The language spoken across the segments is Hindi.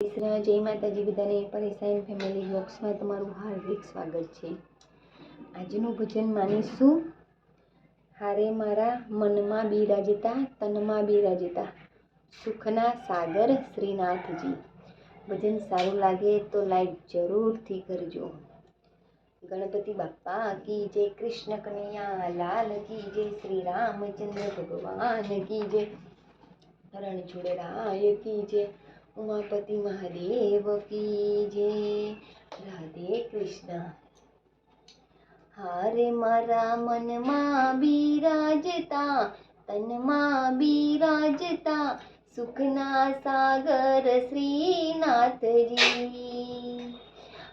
જય માતાજી બધાને. પરેશાન ફેમિલી બોક્સમાં તમારું હાર્દિક સ્વાગત છે. આજનું ભજન માનીશું. હારે મારા મનમાં બિરાજતા, તનમાં બિરાજતા, સુખના સાગર શ્રીનાથજી. ભજન સારું લાગે તો લાઈક જરૂરથી કરજો. ગણપતિ બાપ્પા, કી જય કૃષ્ણ કનૈયા, લાલ કી જય શ્રી રામચંદ્ર ભગવાન, કી જય રણછોડરાય કી જય ઉમાપતિ મહાદેવ કી જય રાધે કૃષ્ણ હારે મારા મનમાં બિરાજતા તનમાં બિરાજતા સુખના સાગર શ્રીનાથજી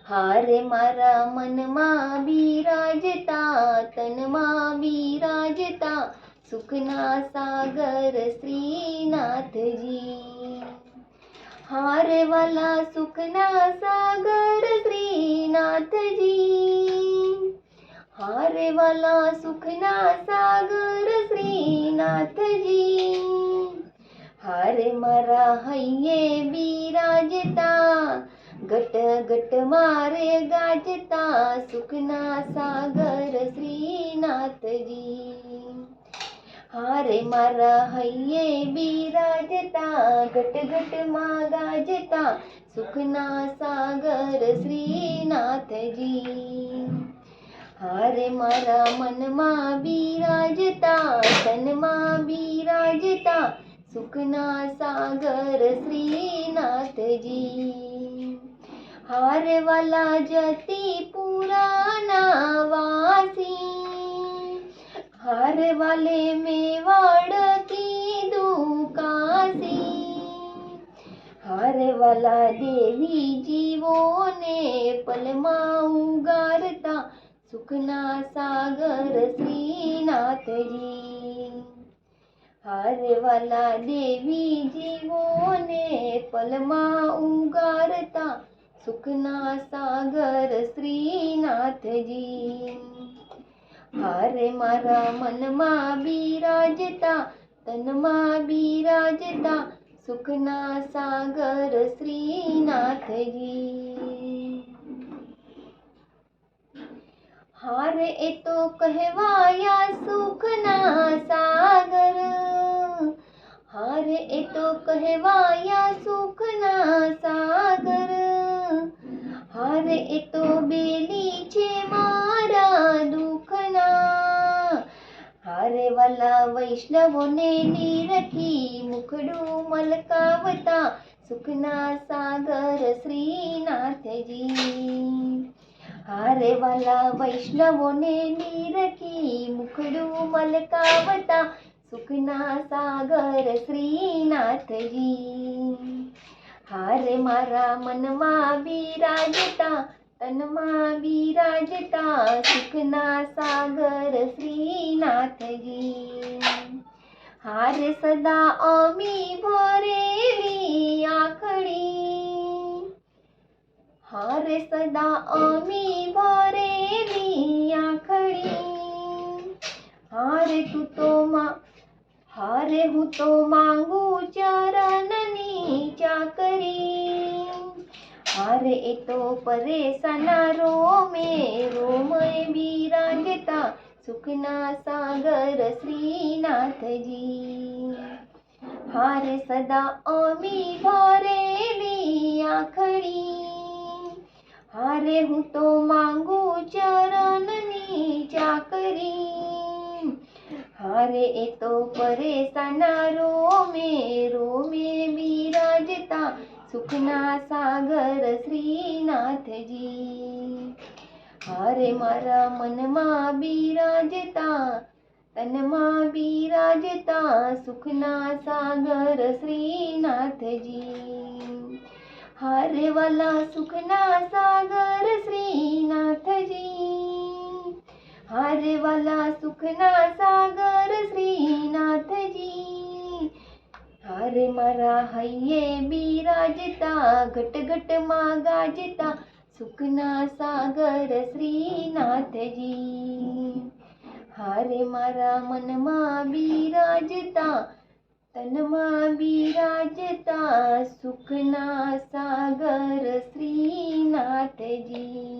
હારે મારા મનમાં બિરાજતા તનમાં બિરાજતા સુખના સાગર શ્રીનાથજી हार वाला सुखना सागर श्रीनाथ जी हार वाला सुखना सागर श्रीनाथ जी हार मरा हये बिराजता गट गट मारे गाजता सुखना सागर श्रीनाथ जी હારે મારા હૈયે બિરાજતા ઘટ ઘટમાં ગાજતા સુખના સાગર શ્રીનાથજી હારે મારા મનમાં બિરાજતા તનમાં બિરાજતા સુખના સાગર શ્રીનાથજી હારે વાલા જતી પુરાના વાસી હારે વાલે મેવાડ કીધું કાશી હારે વાલા દેવી જીવોને પલમાં ઉગારતા સુખના સાગર શ્રીનાથજી હારે વાલા દેવી જીવોને પલમાં ઉગારતા સુખના સાગર શ્રીનાથજી હારે મારા મનમાં બિરાજતા તનમાં બિરાજતા સુખના સાગર શ્રીનાથજી હારે એ તો કહેવાયા સુખના સાગર હારે એ તો કહેવાયા સુખના સાગર હારે એ તો વાલા વૈષ્ણવોને નીરખી મુખડું મલકાવતા સુખના સાગર શ્રીનાથજી હારે વાલા વૈષ્ણવોને નીરખી મુખડું મલકાવતા સુખના સાગર શ્રીનાથજી હારે મારા મનમાં બિરાજતા તનમાં બિરાજતા સુખના સાગર શ્રીનાથજી હાર સદા અમી ભરેલી આખડી હાર સદા અમી ભરેલી આખડી હારે તું તો માં હારે હું તો માંગુ ચરણની એ તો પરેશાના રોમે રોમય બિરાજતા સુખના સાગર શ્રીનાથજી હારે સદા અમી ભરેલી આખડી હારે હું તો માંગુ ચરણની ચાકરી હારે એ તો પરેશાના રોમે રોમે सुखना सागर श्रीनाथजी। हारे मारा मनमा बिराजता तनमा बिराजता सुखना सागर श्रीनाथजी। हारे वाला सुखना सागर श्रीनाथजी। हारे वाला सुखना सागर श्रीनाथजी। हर मरा हये बिराजता घट घट माँ गाजता सुखना सागर श्रीनाथ जी। हरे मारा मन माँ बिराजता तन माँ बीराजता सुखना सागर श्रीनाथ जी।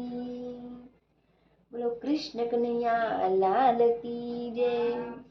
बोलो, कृष्ण कन्हैया, लाल की जय।